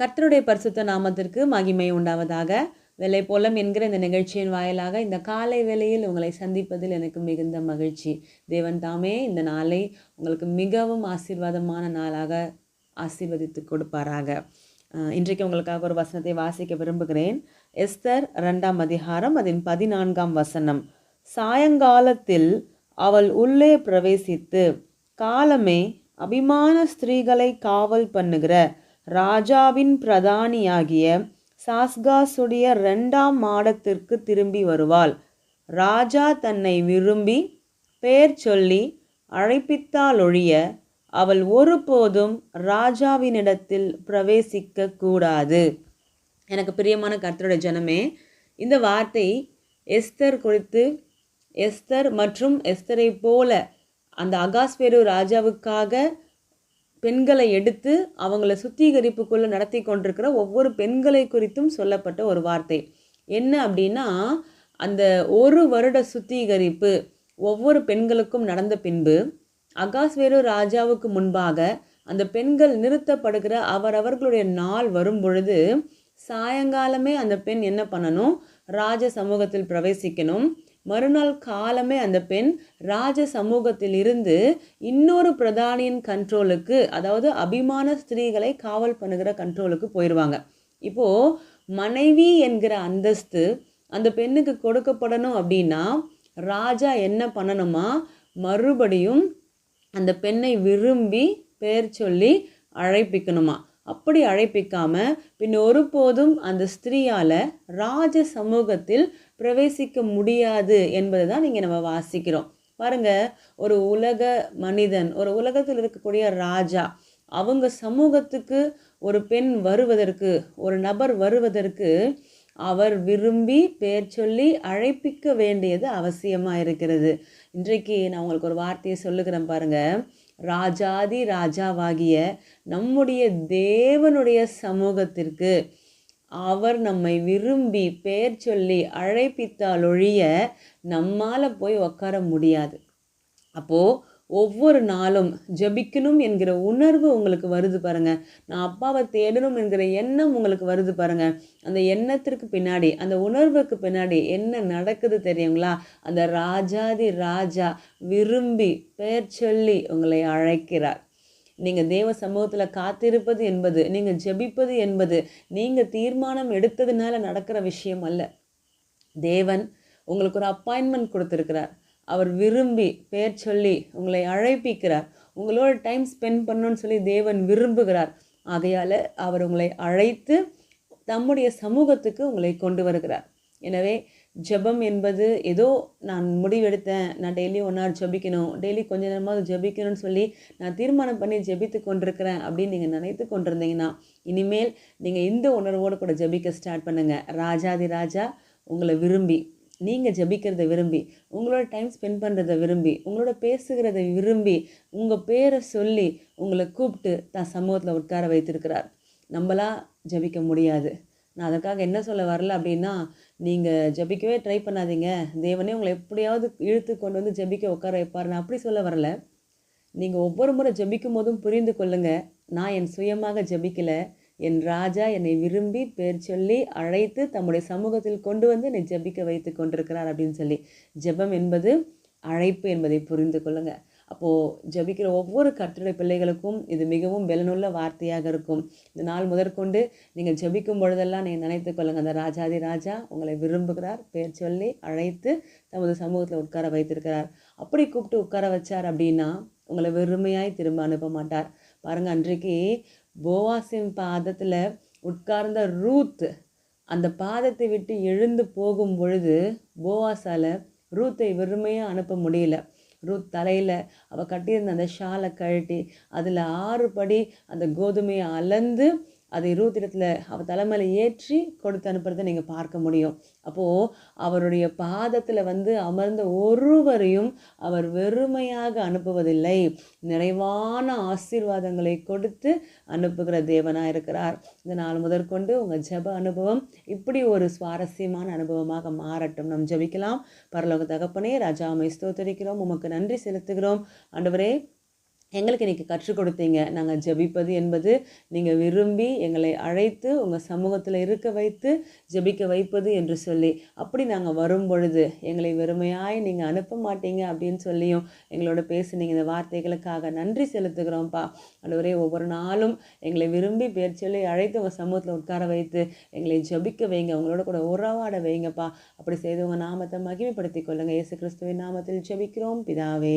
கர்த்தருடைய பரிசுத்த நாமத்திற்கு மகிமை உண்டாவதாக. வெள்ளை போலம் என்கிற இந்த நிகழ்ச்சியின் வாயிலாக இந்த காலை வேளையில் உங்களை சந்திப்பதில் எனக்கு மிகுந்த மகிழ்ச்சி. தேவன் தாமே இந்த நாளை உங்களுக்கு மிகவும் ஆசீர்வாதமான நாளாக ஆசீர்வதித்து கொடுப்பாராக. இன்றைக்கு உங்களுக்காக ஒரு வசனத்தை வாசிக்க விரும்புகிறேன். எஸ்தர் ரெண்டாம் அதிகாரம் அதன் பதினான்காம் வசனம். சாயங்காலத்தில் அவள் உள்ளே பிரவேசித்து காலமே அபிமான ஸ்திரீகளை காவல் பண்ணுகிற ராஜாவின் பிரதானியாகிய சாஸ்காசுடைய ரெண்டாம் மாடத்திற்கு திரும்பி வருவாள். ராஜா தன்னை விரும்பி பெயர் சொல்லி அழைப்பித்தாலொழிய அவள் ஒருபோதும் ராஜாவினிடத்தில் பிரவேசிக்க கூடாது. எனக்கு பிரியமான கர்த்தருடைய ஜனமே இந்த வார்த்தை எஸ்தர் குறித்து எஸ்தர் மற்றும் எஸ்தரை போல அந்த அகாஸ்பேரு ராஜாவுக்காக பெண்களை எடுத்து அவங்கள சுத்திகரிப்புக்குள்ளே நடத்தி கொண்டிருக்கிற ஒவ்வொரு பெண்களை குறித்தும் சொல்லப்பட்ட ஒரு வார்த்தை. என்ன அப்படின்னா அந்த ஒரு வருட சுத்திகரிப்பு ஒவ்வொரு பெண்களுக்கும் நடந்த பின்பு அகாஸ்வேரு ராஜாவுக்கு முன்பாக அந்த பெண்கள் நிறுத்தப்படுகிற அவரவர்களுடைய நாள் வரும் பொழுது சாயங்காலமே அந்த பெண் என்ன பண்ணணும்? ராஜ சமூகத்தில் பிரவேசிக்கணும். மறுநாள் காலமே அந்த பெண் ராஜ சமூகத்தில் இருந்து இன்னொரு பிரதானியின் கண்ட்ரோலுக்கு அதாவது அபிமான ஸ்திரீகளை காவல் பண்ணுகிற கண்ட்ரோலுக்கு போயிடுவாங்க இப்போது மனைவி என்கிற அந்தஸ்து அந்த பெண்ணுக்கு கொடுக்கப்படணும் அப்படின்னா ராஜா என்ன பண்ணணுமா? மறுபடியும் அந்த பெண்ணை விரும்பி பெயர் சொல்லி அழைப்பிக்கணுமா? அப்படி அழைப்பிக்காம பின் ஒருபோதும் அந்த ஸ்திரீயால் ராஜ சமூகத்தில் பிரவேசிக்க முடியாது என்பதை தான் இங்கே நம்ம வாசிக்கிறோம். பாருங்க ஒரு உலக மனிதன் ஒரு உலகத்தில் இருக்கக்கூடிய ராஜா அவங்க சமூகத்துக்கு ஒரு பெண் வருவதற்கு ஒரு நபர் வருவதற்கு அவர் விரும்பி பெயர் சொல்லி அழைப்பிக்க வேண்டியது அவசியமாக இருக்கிறது. இன்றைக்கு நான் உங்களுக்கு ஒரு வார்த்தையை சொல்லுகிறேன் பாருங்க. ராஜாதி ராஜாவாகிய நம்முடைய தேவனுடைய சமூகத்திற்கு அவர் நம்மை விரும்பி பெயர் சொல்லி அழைப்பித்தால் ஒழிய நம்மால் போய் உட்கார முடியாது. அப்போது ஒவ்வொரு நாளும் ஜெபிக்கணும் என்கிற உணர்வு உங்களுக்கு வருது பாருங்கள் நான் அப்பாவை தேடணும் என்கிற எண்ணம் உங்களுக்கு வருது பாருங்கள் அந்த எண்ணத்திற்கு பின்னாடி அந்த உணர்வுக்கு பின்னாடி என்ன நடக்குது தெரியுங்களா? அந்த ராஜாதி ராஜா விரும்பி பெயர் சொல்லி உங்களை அழைக்கிறார். நீங்கள் தேவ சமூகத்தில் காத்திருப்பது என்பது நீங்கள் ஜெபிப்பது என்பது நீங்கள் தீர்மானம் எடுத்ததுனால நடக்கிற விஷயம் அல்ல. தேவன் உங்களுக்கு ஒரு அப்பாயின்மெண்ட் கொடுத்துருக்கிறார். அவர் விரும்பி பேர் சொல்லி உங்களை அழைப்பிக்கிறார். உங்களோட டைம் ஸ்பெண்ட் பண்ணணும்னு சொல்லி தேவன் விரும்புகிறார். ஆகையால் அவர் உங்களை அழைத்து தம்முடைய சமூகத்துக்கு உங்களை கொண்டு வருகிறார். எனவே ஜெபம் என்பது ஏதோ நான் முடிவெடுத்தேன் நான் டெய்லி ஒன் ஹவர் ஜெபிக்கணும் டெய்லி கொஞ்ச நேரமாவது ஜெபிக்கணும்னு சொல்லி நான் தீர்மானம் பண்ணி ஜெபித்து கொண்டிருக்கிறேன் அப்படின்னு நீங்கள் நினைத்து கொண்டிருந்தீங்கன்னா இனிமேல் நீங்கள் இந்த உணர்வோடு கூட ஜெபிக்க ஸ்டார்ட் பண்ணுங்கள் ராஜாதி ராஜா உங்களை விரும்பி நீங்கள் ஜபிக்கிறத விரும்பி உங்களோட டைம் ஸ்பெண்ட் பண்ணுறத விரும்பி உங்களோட பேசுகிறத விரும்பி உங்கள் பேரை சொல்லி உங்களை கூப்பிட்டு தான் சமூகத்தில் உட்கார வைத்திருக்கிறார். நம்மளாக ஜெபிக்க முடியாது. நான் அதற்காக என்ன சொல்ல வரல அப்படின்னா நீங்கள் ஜெபிக்கவே ட்ரை பண்ணாதீங்க. தேவனே உங்களை எப்படியாவது இழுத்து கொண்டு வந்து ஜெபிக்க உட்கார வைப்பார். நான் அப்படி சொல்ல வரல. நீங்கள் ஒவ்வொரு முறை ஜபிக்கும் போதும் புரிந்து கொள்ளுங்கள் நான் என் சுயமாக ஜெபிக்கலை. என் ராஜா என்னை விரும்பி பேர் சொல்லி அழைத்து தம்முடைய சமூகத்தில் கொண்டு வந்து என்னை ஜெபிக்க வைத்து கொண்டிருக்கிறார் அப்படின்னு சொல்லி. ஜெபம் என்பது அழைப்பு என்பதை புரிந்து கொள்ளுங்கள் அப்போது ஜெபிக்கிற ஒவ்வொரு கர்த்தருடைய பிள்ளைகளுக்கும் இது மிகவும் பலனுள்ள வார்த்தையாக இருக்கும். இந்த நாள் முதற்கொண்டு நீங்கள் ஜபிக்கும் பொழுதெல்லாம் நீங்கள் நினைத்து கொள்ளுங்கள். அந்த ராஜாதி ராஜா உங்களை விரும்புகிறார். பேர் சொல்லி அழைத்து தமது சமூகத்தில் உட்கார வைத்திருக்கிறார். அப்படி கூப்பிட்டு உட்கார வச்சார் அப்படின்னா உங்களை வெறுமையாய் திரும்ப அனுப்ப மாட்டார். பாருங்கள் அன்றைக்கு போவாசின் பாதத்தில் உட்கார்ந்த ரூத் அந்த பாதத்தை விட்டு எழுந்து போகும் பொழுது போவாஸால் ரூத்தை வெறுமையாக அனுப்ப முடியல. ரூத் தலையில் அவள் கட்டியிருந்த அந்த ஷாலை கழட்டி அதில் ஆறு படி அந்த கோதுமையை அளந்து அதை ரூத்திடத்தில் அவர் தலைமையில் ஏற்றி கொடுத்து அனுப்புறதை நீங்கள் பார்க்க முடியும். அப்போது அவருடைய பாதத்தில் வந்து அமர்ந்த ஒருவரையும் அவர் வெறுமையாக அனுப்புவதில்லை. நிறைவான ஆசீர்வாதங்களை கொடுத்து அனுப்புகிற தேவனாக இருக்கிறார். இந்த நாள் முதற்கொண்டு உங்கள் ஜெப அனுபவம் இப்படி ஒரு சுவாரஸ்யமான அனுபவமாக மாறட்டும். நம் ஜெபிக்கலாம். பரலோக தகப்பனே ராஜாமை ஸ்தோத்தரிக்கிறோம். உமக்கு நன்றி செலுத்துகிறோம். ஆண்டவரே எங்களுக்கு இன்றைக்கி கற்றுக் கொடுத்தீங்க. நாங்கள் ஜெபிப்பது என்பது நீங்கள் விரும்பி எங்களை அழைத்து உங்கள் சமூகத்தில் இருக்க வைத்து ஜெபிக்க வைப்பது என்று சொல்லி அப்படி நாங்கள் வரும் பொழுது எங்களை வெறுமையாய் நீங்கள் அனுப்ப மாட்டீங்க அப்படின்னு சொல்லியும் எங்களோட பேசுனீங்க. இந்த வார்த்தைகளுக்காக நன்றி செலுத்துகிறோம்ப்பா. ஒரே ஒவ்வொரு நாளும் எங்களை விரும்பி பேர் சொல்லி அழைத்து உங்கள் சமூகத்தில் உட்கார வைத்து எங்களை ஜெபிக்க வைங்க. உங்களோட கூட உறவாட வைங்கப்பா. அப்படி செய்து உங்கள் நாமத்தை மகிமைப்படுத்திக் கொள்ளுங்கள் இயேசு கிறிஸ்துவின் நாமத்தில் ஜெபிக்கிறோம். பிதாவே